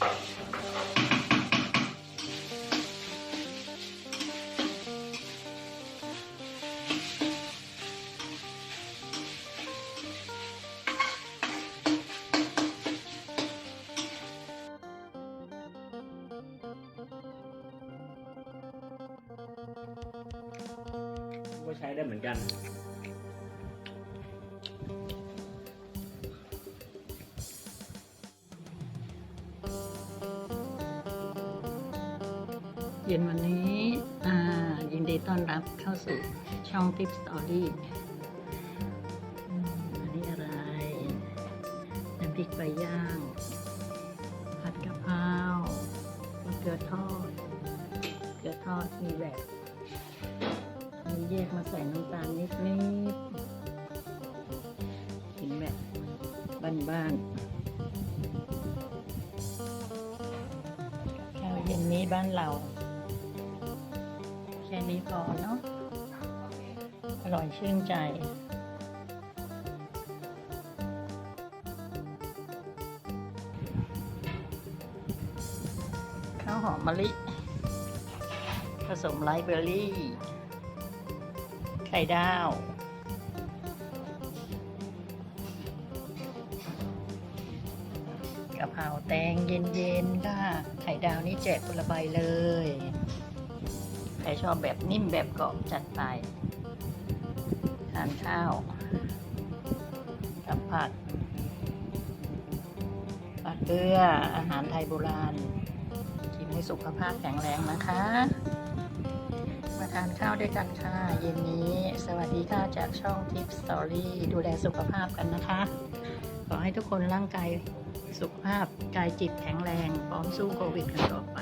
ก็ใช้ได้เหมือนกัน เย็นวันนี้ยินดีต้อนรับเข้าสู่ช่อง Tip Story อันนี้อะไรน้ำพริกปลาย่าง ผัดกะเพรามะเขือทอด เกลือทอดมีแบบมีแยกมาใส่น้ำตาลนิดนิดๆกินแบบบ้านๆข้าวเย็นนี้บ้านเรา แค่นี้พอเนาะ อร่อยชื่นใจข้าวหอมมะลิ ผสมไรซ์เบอร์รี่ ไข่ดาวกะเพราแตงเย็นๆค่ะ ไข่ดาวนี่แจกคนละใบเลย ใครชอบแบบนิ่มแบบเกาะจัดไป ทานข้าวกับผักผักเกลืออาหารไทยโบราณ กินให้สุขภาพแข็งแรงนะคะ มาทานข้าวด้วยกันค่ะ เย็นนี้ สวัสดีค่ะจากช่องทิปสตอรี่ดูแลสุขภาพกันนะคะ ขอให้ทุกคนร่างกายสุขภาพกายจิตแข็งแรงพร้อมสู้โควิดกันต่อไป